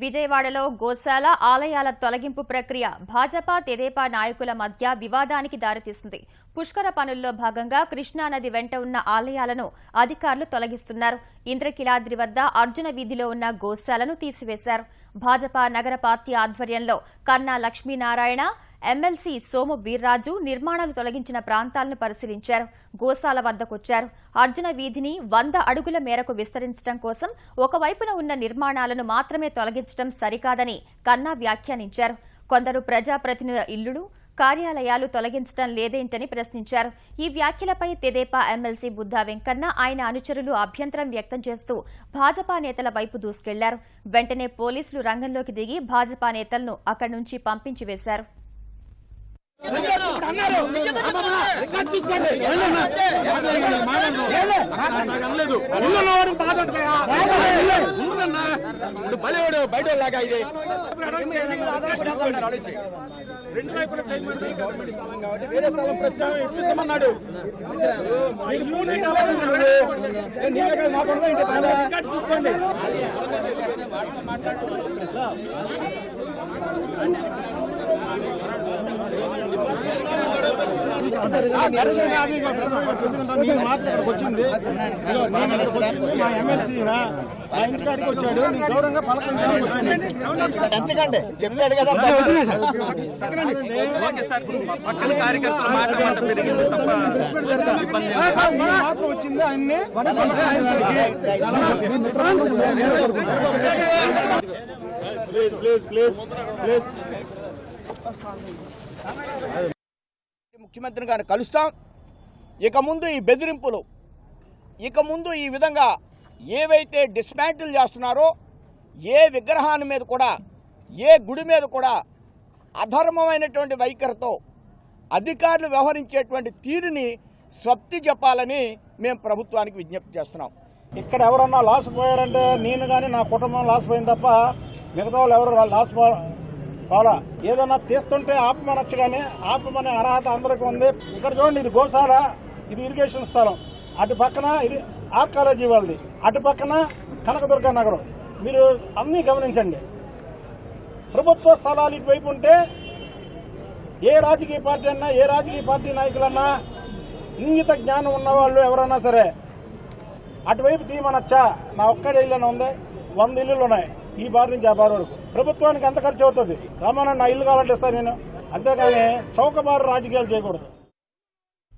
విజయవాడలో గోశాల ఆలయాల తొలగింపు ప్రక్రియ భాజపా తెదేపా నాయకుల మధ్య వివాదానికి దారితీసింది. పుష్కర పనుల్లో భాగంగా కృష్ణానది వెంట ఉన్న ఆలయాలను అధికారులు తొలగిస్తున్నారు. ఇంద్రకిలాద్రి వద్ద అర్జున వీధిలో ఉన్న గోశాలను తీసివేశారు. భాజపా నగర పార్టీ ఆధ్వర్యంలో కన్నా లక్ష్మీనారాయణ ఎమ్మెల్సీ సోము వీర్రాజు నిర్మాణాలు తొలగించిన ప్రాంతాలను పరిశీలించారు. గోశాల వద్దకొచ్చారు. అర్జున వీధిని వంద అడుగుల మేరకు విస్తరించడం కోసం ఒకవైపున ఉన్న నిర్మాణాలను మాత్రమే తొలగించడం సరికాదని కన్నా వ్యాఖ్యానించారు. కొందరు ప్రజాప్రతినిధుల ఇల్లులు కార్యాలయాలు తొలగించడం లేదేంటని ప్రశ్నించారు. ఈ వ్యాఖ్యలపై తెదేపా ఎమ్మెల్సీ బుద్ధా వెంకన్న ఆయన అనుచరులు అభ్యంతరం వ్యక్తం చేస్తూ భాజపా నేతల వైపు దూసుకెళ్ళారు. వెంటనే పోలీసులు రంగంలోకి దిగి భాజపా నేతలను అక్కడి నుంచి పంపించి వేశారు. అన్నారు చూసుకోండి బాధ బలేవాడు బయట లాగా ఇది. రెండు వైపులా వేరే స్థలం ప్రత్యామ్నాయం చూసుకోండి. ఆ, వచ్చింది? మా ఎమ్మెల్సీ ఇంటికాడికి వచ్చాడు. నేను గౌరవంగా పలకరించడానికి వచ్చాను పెంచకండి. చెప్పాడు కదా పక్కన కార్యకర్తల మాట మాట పెరిగింది తప్ప ఇబ్బంది ఏం లేదు. నేను మాత్రం వచ్చింది ఆయన్ని ప్లీజ్ ప్లీజ్ ప్లీజ్ ప్లీజ్. ముఖ్యమంత్రిని గారిని కలుస్తాం. ఇక ముందు ఈ బెదిరింపులు ఇక ముందు ఈ విధంగా ఏవైతే డిస్మాంటిల్ చేస్తున్నారో ఏ విగ్రహాన్ని మీద కూడా ఏ గుడి మీద కూడా అధర్మమైనటువంటి వైఖరితో అధికారులు వ్యవహరించేటువంటి తీరుని స్వప్తి చెప్పాలని మేము ప్రభుత్వానికి విజ్ఞప్తి చేస్తున్నాం. ఇక్కడ ఎవరన్నా లాస్ పోయారంటే నేను కానీ నా కుటుంబం లాస్ పోయింది తప్ప మిగతా వాళ్ళు ఎవరు లాస్ పో- ఏదన్నా తీస్తుంటే ఆపమనొచ్చు కానీ ఆపమనే అర్హత అందరికీ ఉంది. ఇక్కడ చూడండి ఇది గోశాల ఇది ఇరిగేషన్ స్థలం. అటు పక్కన ఇది ఆర్కాలజీ వాళ్ళది. అటు పక్కన కనకదుర్గ నగరం. మీరు అన్నీ గమనించండి. ప్రభుత్వ స్థలాలు ఇటువైపు ఉంటే ఏ రాజకీయ పార్టీ అన్నా ఏ రాజకీయ పార్టీ నాయకులన్నా ఇంగిత జ్ఞానం ఉన్నవాళ్ళు ఎవరన్నా సరే అటువైపు తీయమనొచ్చా? నా ఒక్కడే ఇల్లు ఉంది వంద ఇల్లులు ఉన్నాయి. ఈ బార్ నుంచి ఆ బార్ వరకు. ప్రభుత్వానికి ఎంత ఖర్చు అవుతుంది? రమ్మన్న నా ఇల్లు కావాలంటే సార్ నేను. అంతేగాని చౌకబారు రాజకీయాలు చేయకూడదు.